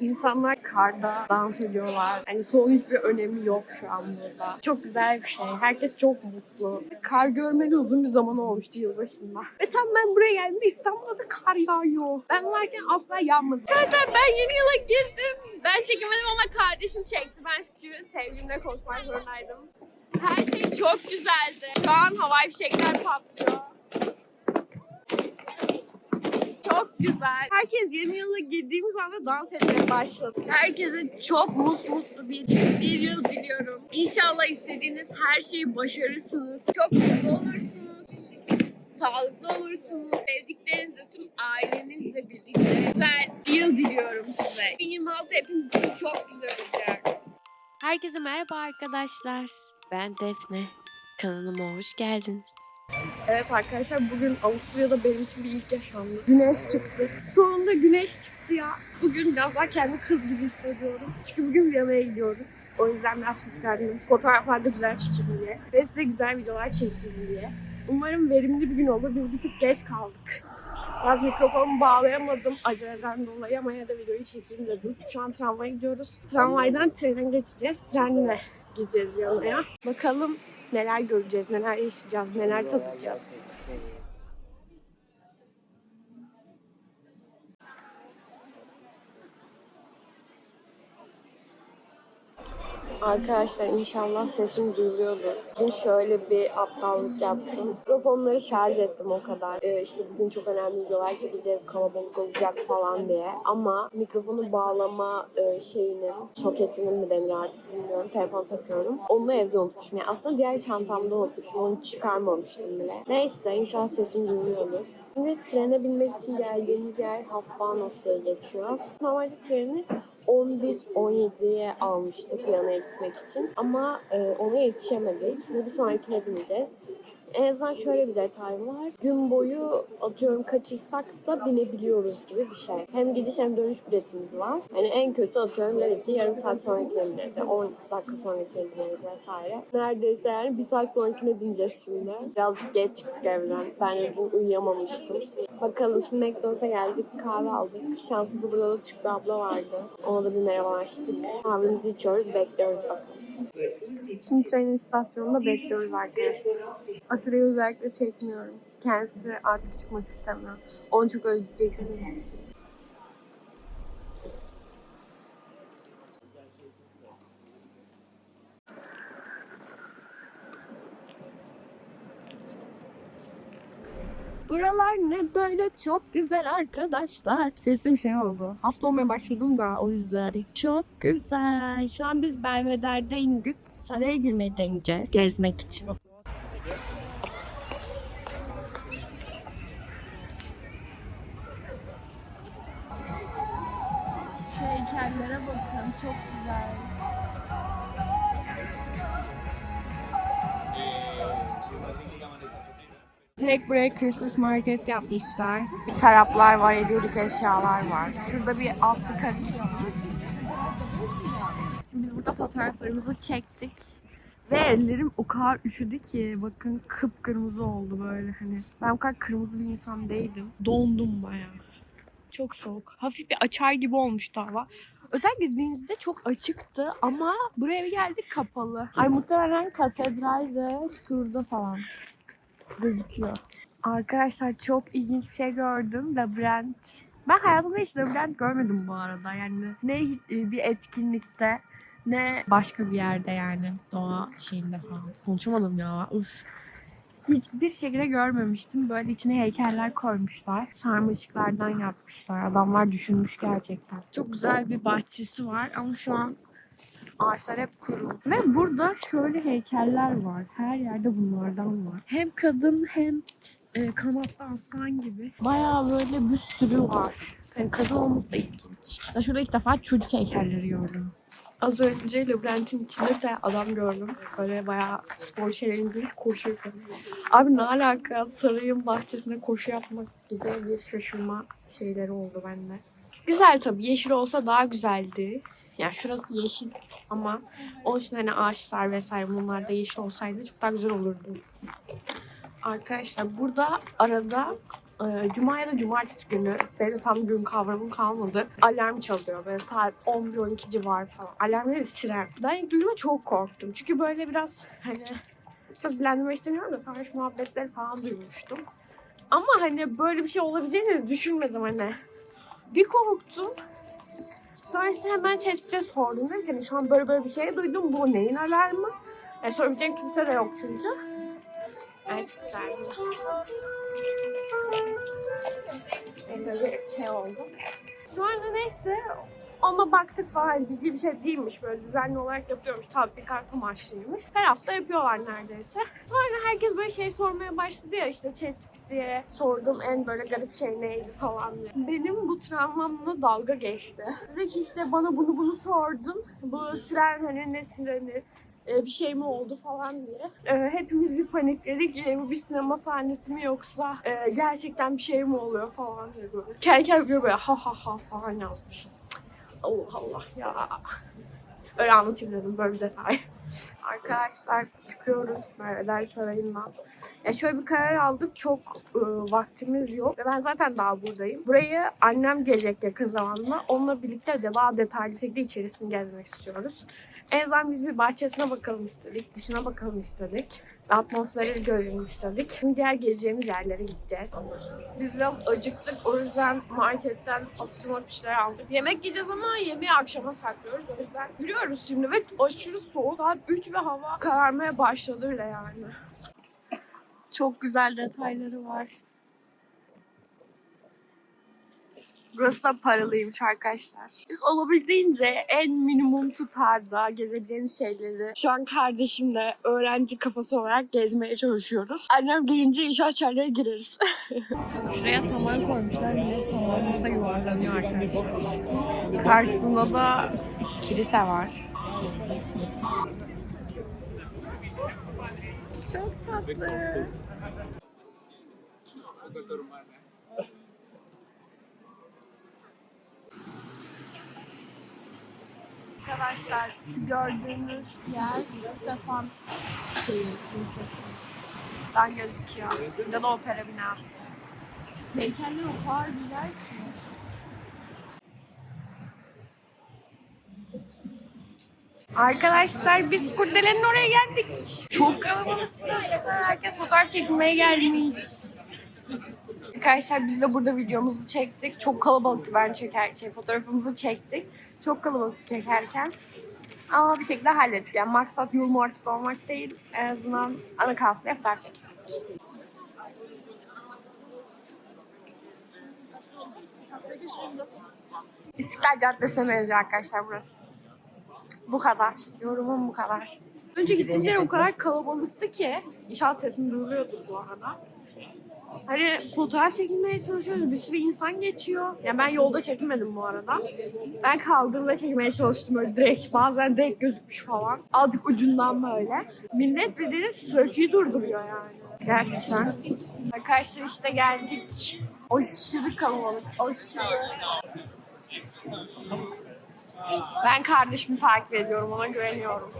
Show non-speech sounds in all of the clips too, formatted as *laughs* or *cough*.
İnsanlar karda dans ediyorlar. Yani soğuğun hiçbir önemi yok şu an burada. Çok güzel bir şey. Herkes çok mutlu. Kar görmeli uzun bir zaman olmuştu yılbaşında. Ve tam ben buraya geldiğimde İstanbul'da da kar yağıyor. Ben varken asla yağmadı. Arkadaşlar ben yeni yıla girdim. Ben çekemedim ama kardeşim çekti. Ben çünkü sevgilimle konuşmak zorundaydım. Her şey çok güzeldi. Şu an havai fişekler patlıyor. Çok güzel. Herkes yeni yıla girdiğimiz anda dans etmeye başladı. Herkese çok mutlu bir, bir yıl diliyorum. İnşallah istediğiniz her şeyi başarırsınız. Çok mutlu olursunuz. Sağlıklı olursunuz. Sevdiklerinizle, tüm ailenizle birlikte güzel bir yıl diliyorum size. 2026 hepiniz için çok güzel olacak. Herkese merhaba arkadaşlar. Ben Defne. Kanalıma hoş geldiniz. Evet arkadaşlar bugün Avusturya'da benim için bir ilk yaşandı. Güneş çıktı. Sonunda güneş çıktı ya. Bugün biraz daha kendi kız gibi hissediyorum. Çünkü bugün Viyana'ya gidiyoruz. O yüzden biraz süslendim. Fotoğraflar da güzel çekeyim diye. Ve size güzel videolar çekeyim diye. Umarım verimli bir gün olur. Biz bir tık geç kaldık. Biraz mikrofonu bağlayamadım aceleden dolayı ama yine de videoyu çekeyim dedim. Şu an tramvaya gidiyoruz. Tramvaydan trene geçeceğiz. Trenle gideceğiz Viyana'ya. Bakalım neler göreceğiz, neler yaşayacağız, neler tadacağız. Arkadaşlar inşallah sesim duyuluyordur. Bugün şöyle bir aptallık yaptım. Mikrofonları şarj ettim o kadar. Ee, işte bugün çok önemli videolar çekeceğiz, kalabalık olacak falan diye. Ama mikrofonu bağlama e, şeyinin, soketinin mi denir artık bilmiyorum. Telefon takıyorum. Onu evde unutmuşum. Yani aslında diğer çantamda unutmuşum. Onu çıkarmamıştım bile. Neyse inşallah sesim duyuluyordur. Şimdi trene binmek için geldiğimiz yer Hafbanos geçiyor. Normalde treni 11-17'ye almıştık Viyana'ya gitmek için. Ama e, ona yetişemedik ve bir sonrakine bineceğiz. En azından şöyle bir detay var. Gün boyu atıyorum kaçırsak da binebiliyoruz gibi bir şey. Hem gidiş hem dönüş biletimiz var. Yani en kötü atıyorum dedik yarım saat sonrakine bineriz. Yani 10 dakika sonrakine bineriz vesaire. Neredeyse yani bir saat sonrakine bineceğiz şimdi. Birazcık geç çıktık evden. Ben de uyuyamamıştım. Bakalım şimdi McDonald's'a geldik. Kahve aldık. Şansımızda burada da küçük bir abla vardı. Ona da bir merhabalaştık. Kahvemizi içiyoruz. Bekliyoruz bakalım. Şimdi trenin istasyonunda bekliyoruz arkadaşlar. Atırayı özellikle çekmiyorum. Kendisi artık çıkmak istemiyor. Onu çok özleyeceksiniz. Buralar ne böyle çok güzel arkadaşlar. Sesim şey oldu. Hasta olmaya başladım da o yüzden. Çok güzel. Şu an biz Belvedere'de indik. Saraya girmeyi deneyeceğiz. Gezmek için. Heykellere bakın. Çok güzel. Direkt buraya Christmas market yapmışlar. Şaraplar var, hediyelik eşyalar var. Şurada bir altlı karınca var. Şimdi biz burada fotoğraflarımızı çektik. Ve ellerim o kadar üşüdü ki bakın kıpkırmızı oldu böyle hani. Ben o kadar kırmızı bir insan değilim. Dondum bayağı. Çok soğuk. Hafif bir açar gibi olmuştu hava. Özellikle denizde çok açıktı ama buraya geldik kapalı. Ay muhtemelen katedral de şurada falan gözüküyor. Arkadaşlar çok ilginç bir şey gördüm. Labirent. Ben hayatımda hiç labirent görmedim bu arada. Yani ne bir etkinlikte ne başka bir yerde yani doğa şeyinde falan. Konuşamadım ya. Uf. Hiçbir şekilde görmemiştim. Böyle içine heykeller koymuşlar. Sarmaşıklardan yapmışlar. Adamlar düşünmüş gerçekten. Çok güzel bir bahçesi var ama şu an ağaçlar hep kuru. Ve burada şöyle heykeller var. Her yerde bunlardan var. Hem kadın hem e, kanatlı aslan gibi. Bayağı böyle bir sürü var. Yani kadın olması da ilginç. Mesela şurada ilk defa çocuk heykelleri gördüm. Az önce labirentin içinde bir tane adam gördüm. Böyle bayağı spor şeylerini koşuyor. Abi ne alaka sarayın bahçesinde koşu yapmak gibi bir şaşırma şeyleri oldu bende. Güzel tabii. Yeşil olsa daha güzeldi. Yani şurası yeşil ama onun için hani ağaçlar vesaire bunlar da yeşil olsaydı çok daha güzel olurdu. Arkadaşlar burada arada Ee, Cuma ya da cumartesi günü benim tam gün kavramım kalmadı. Alarm çalıyor böyle saat 11-12 civarı falan. Alarm değil siren. Ben ilk duyduğumda çok korktum. Çünkü böyle biraz hani çok dilendirmek istemiyorum da sarhoş muhabbetleri falan duymuştum. Ama hani böyle bir şey olabileceğini düşünmedim hani. Bir korktum. Sonra işte hemen tespite sordum. Dedim ki hani şu an böyle böyle bir şey duydum. Bu neyin alarmı? Yani sorabileceğim kimse de yok çünkü. Evet güzeldi. Neyse bir şey oldu. Sonra neyse ona baktık falan ciddi bir şey değilmiş. Böyle düzenli olarak yapıyormuş. Tatbikat amaçlıymış. Her hafta yapıyorlar neredeyse. Sonra herkes böyle şey sormaya başladı ya işte ChatGPT'ye sordum en böyle garip şey neydi falan diye. Benim bu travmamla dalga geçti. Dedi ki işte bana bunu bunu sordun. Bu siren hani ne sireni e, bir şey mi oldu falan diye. E, hepimiz bir panikledik. E, bu bir sinema sahnesi mi yoksa gerçekten bir şey mi oluyor falan diye böyle. Kendi kendime böyle ha ha ha falan yazmışım. Allah Allah ya. Öyle anlatayım dedim böyle bir detay. Arkadaşlar çıkıyoruz Merveler Sarayı'ndan. Ya şöyle bir karar aldık. Çok e, vaktimiz yok. Ve ben zaten daha buradayım. Burayı annem gelecek yakın zamanda. Onunla birlikte de daha detaylı şekilde içerisini gezmek istiyoruz. En azından biz bir bahçesine bakalım istedik. Dışına bakalım istedik. Atmosferi görelim istedik. Şimdi diğer gezeceğimiz yerlere gideceğiz. Biz biraz acıktık. O yüzden marketten atıştırmalık bir şeyler aldık. Yemek yiyeceğiz ama yemeği akşama saklıyoruz. O yüzden yürüyoruz şimdi ve aşırı soğuk. Saat 3 ve hava kararmaya başladı yani. Çok güzel detayları var. Burası da paralıymış arkadaşlar. Biz olabildiğince en minimum tutarda gezebileceğimiz şeyleri şu an kardeşimle öğrenci kafası olarak gezmeye çalışıyoruz. Annem gelince inşaat çarlara gireriz. *laughs* Şuraya saman koymuşlar. Bir saman burada yuvarlanıyor arkadaşlar. Karşısında da kilise var. Çok tatlı. Arkadaşlar şu gördüğünüz yer Stefan şeyi, kilisesi. Ben gözüküyor. Burada da opera binası. Heykeller o kadar güzel ki. Arkadaşlar biz kurdelenin oraya geldik. Çok kalabalık. Herkes fotoğraf çekmeye gelmiş. Arkadaşlar biz de burada videomuzu çektik. Çok kalabalıktı ben çeker, şey, fotoğrafımızı çektik. Çok kalabalıktı çekerken. Ama bir şekilde hallettik. Yani maksat yol artist olmak değil. En azından ana kalsın fotoğraf çektik. İstiklal Caddesi'ne benziyor arkadaşlar burası. Bu kadar. Yorumum bu kadar. Önce gittiğimiz yer o kadar kalabalıktı ki inşaat sesim duyuluyordu bu arada. Hani fotoğraf çekilmeye çalışıyoruz. Bir sürü insan geçiyor. Yani ben yolda çekilmedim bu arada. Ben kaldırımda çekmeye çalıştım öyle direkt. Bazen direkt gözükmüş falan. Azıcık ucundan böyle. Millet bildiğiniz söküyü durduruyor yani. Gerçekten. Arkadaşlar işte geldik. Aşırı kalabalık. Aşırı. Ben kardeşimi takip ediyorum. Ona güveniyorum.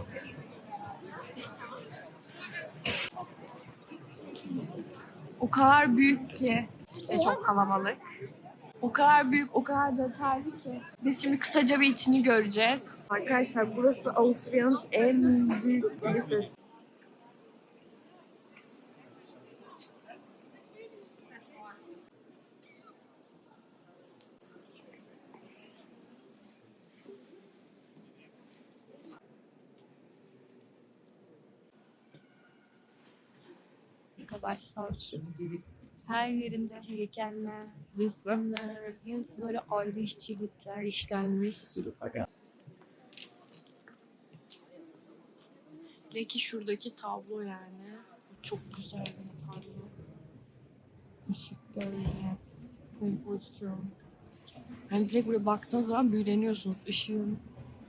O kadar büyük ki. Ve çok kalabalık. O kadar büyük, o kadar detaylı ki. Biz şimdi kısaca bir içini göreceğiz. Arkadaşlar burası Avusturya'nın en büyük kilisesi. Arkadaşlar. Her yerinde heykeller, yüz böyle ayrı işçilikler işlenmiş. Hele ki şuradaki tablo yani. Çok güzel bir tablo. Işık böyle, kompozisyon. Yani direkt buraya baktığınız zaman büyüleniyorsunuz. Işığın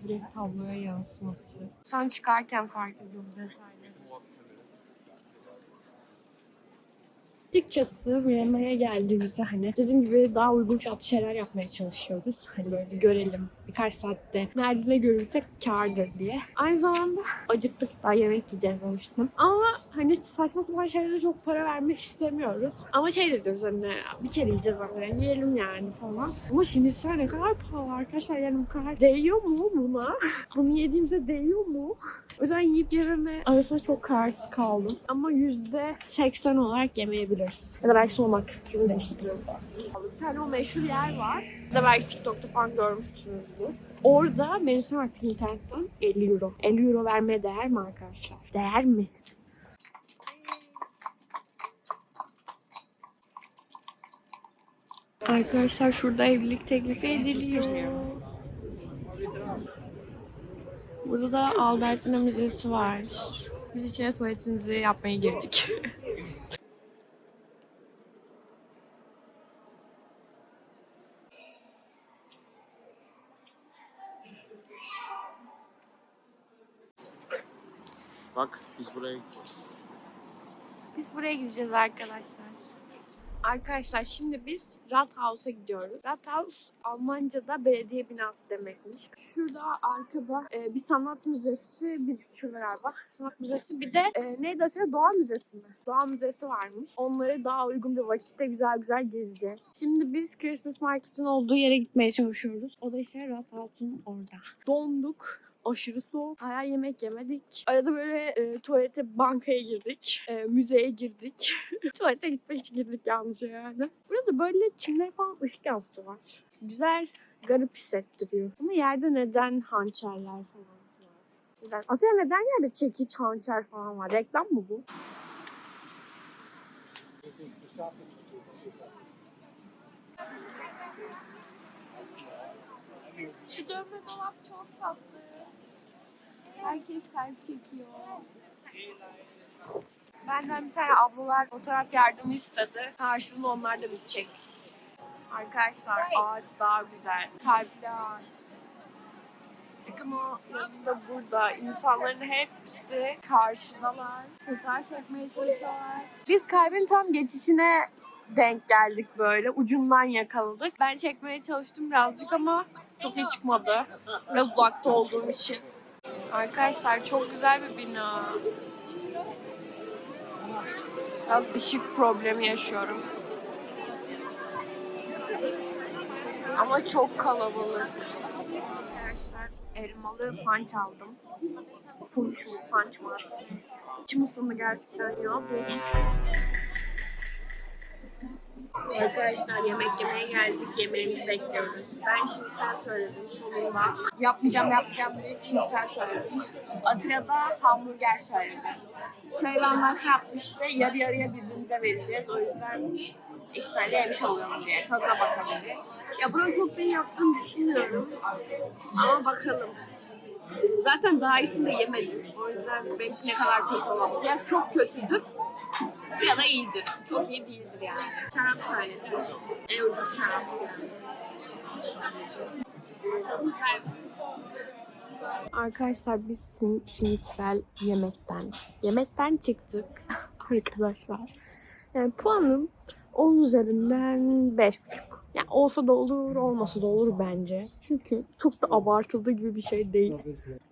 direkt tabloya yansıması. Sen çıkarken fark ediyorum detayları. Açıkçası Viyana'ya geldiğimizde hani dediğim gibi daha uygun fiyatlı şeyler yapmaya çalışıyoruz. Hani böyle görelim birkaç saatte nerede ne görürsek kârdır diye. Aynı zamanda acıktık daha yemek yiyeceğiz demiştim. Ama hani saçma sapan şeylere çok para vermek istemiyoruz. Ama şey de diyoruz hani bir kere yiyeceğiz yani yiyelim yani falan. Ama şimdi sen ne kadar pahalı arkadaşlar yani bu kadar değiyor mu buna? *laughs* Bunu yediğimize değiyor mu? O yüzden yiyip yememe arasında çok kararsız kaldım. Ama yüzde seksen olarak yemeyebiliriz. Ya da belki sonra fikrimi değiştiriyorum. Bir tane o meşhur yer var. De belki TikTok'ta falan görmüşsünüzdür. Orada menüsü artık internetten 50 euro. 50 euro vermeye değer mi arkadaşlar? Değer mi? Arkadaşlar şurada evlilik teklifi ediliyor. Burada da Albertina Müzesi var. Biz içine tuvaletimizi yapmaya girdik. *laughs* Bak biz buraya gideceğiz. Biz buraya gideceğiz arkadaşlar. Arkadaşlar şimdi biz Rathhaus'a gidiyoruz. Rathaus Almanca'da belediye binası demekmiş. Şurada arkada e, bir sanat müzesi, bir şurada galiba sanat müzesi bir de e, neydi aslında Doğa Müzesi mi? Doğa Müzesi varmış. Onları daha uygun bir vakitte güzel güzel gezeceğiz. Şimdi biz Christmas Market'in olduğu yere gitmeye çalışıyoruz. O da işte Rathaus'un orada. Donduk. Aşırı soğuk. Hala yemek yemedik. Arada böyle e, tuvalete, bankaya girdik. E, müzeye girdik. *laughs* Tuvalete gitmek için girdik yalnızca yani. Burada böyle çimler falan ışık yansıtıyorlar. Güzel, garip hissettiriyor. Ama yerde neden hançerler falan var? Neden? Atilla neden yerde çekiç, hançer falan var? Reklam mı bu? Şu dönme dolap çok tatlı. Herkes selfie çekiyor. Benden bir tane ablalar fotoğraf yardımı istedi. Karşılığında onlar da bizi çekti. Arkadaşlar ağaç daha güzel. Kalpli ağaç. Bakın o yazı da burada. İnsanların hepsi karşıdalar. Fotoğraf çekmeye çalışıyorlar. Biz kalbin tam geçişine denk geldik böyle. Ucundan yakaladık. Ben çekmeye çalıştım birazcık ama çok iyi çıkmadı. Biraz uzakta olduğum için. Arkadaşlar çok güzel bir bina. Biraz ışık problemi yaşıyorum. Ama çok kalabalık. Arkadaşlar elmalı punch aldım. Mu punch mı? İçim ısındı gerçekten ya bu. Arkadaşlar yemek yemeye geldik. Yemeğimizi bekliyoruz. Ben şimdi sen söyledim sonunda. Yapmayacağım yapmayacağım deyip şimdi sen söyledin. Atilla hamburger söyledi. Şöyle bir anlaşma yapmıştı. Yarı yarıya birbirimize vereceğiz. O yüzden İsrail'e yemiş oluyorum diye. Tadına bakalım diye. Ya bunu çok iyi yaptığını düşünmüyorum. Ama bakalım. Zaten daha iyisini de yemedim. O yüzden benim için ne kadar kötü. Ya çok kötüdür ya da iyidir. Çok iyi değildir yani. Şarap söyledim. En ucuz şarap. Arkadaşlar biz şinitsel yemekten, yemekten çıktık *laughs* arkadaşlar. Yani puanım 10 üzerinden 5,5. Yani olsa da olur, olmasa da olur bence. Çünkü çok da abartıldığı gibi bir şey değil.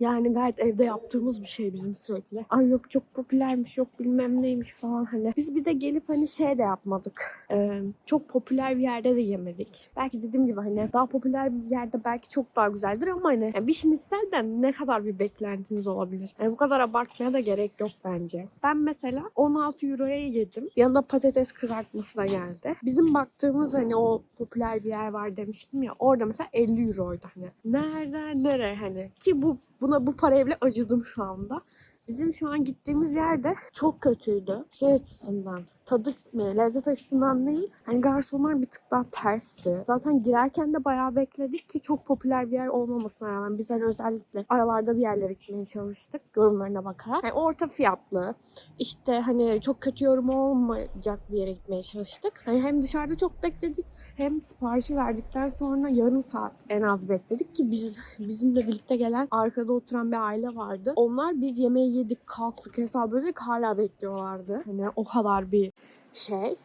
Yani gayet evde yaptığımız bir şey bizim sürekli. Ay yok çok popülermiş, yok bilmem neymiş falan hani. Biz bir de gelip hani şey de yapmadık. Ee, çok popüler bir yerde de yemedik. Belki dediğim gibi hani daha popüler bir yerde belki çok daha güzeldir ama hani yani bir şinitselden ne kadar bir beklentiniz olabilir? Yani bu kadar abartmaya da gerek yok bence. Ben mesela 16 euroya yedim. Yanında patates kızartması da geldi. Bizim baktığımız hani o popüler bir yer var demiştim ya. Orada mesela 50 euroydu hani. Nereden nereye hani. Ki bu buna bu paraya bile acıdım şu anda. Bizim şu an gittiğimiz yerde çok kötüydü. Şey açısından, tadı mı, lezzet açısından değil. Hani garsonlar bir tık daha tersti. Zaten girerken de bayağı bekledik ki çok popüler bir yer olmamasına rağmen biz hani özellikle aralarda bir yerlere gitmeye çalıştık yorumlarına bakarak. Yani orta fiyatlı, işte hani çok kötü yorum olmayacak bir yere gitmeye çalıştık. Hani hem dışarıda çok bekledik hem siparişi verdikten sonra yarım saat en az bekledik ki biz bizimle birlikte gelen arkada oturan bir aile vardı. Onlar biz yemeği yedik kalktık hesap ödedik hala bekliyorlardı. Hani o kadar bir şey.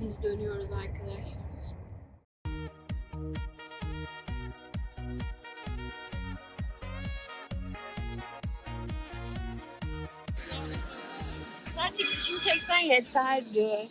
Biz dönüyoruz arkadaşlar. Zaten içimi çeksen yeterdi.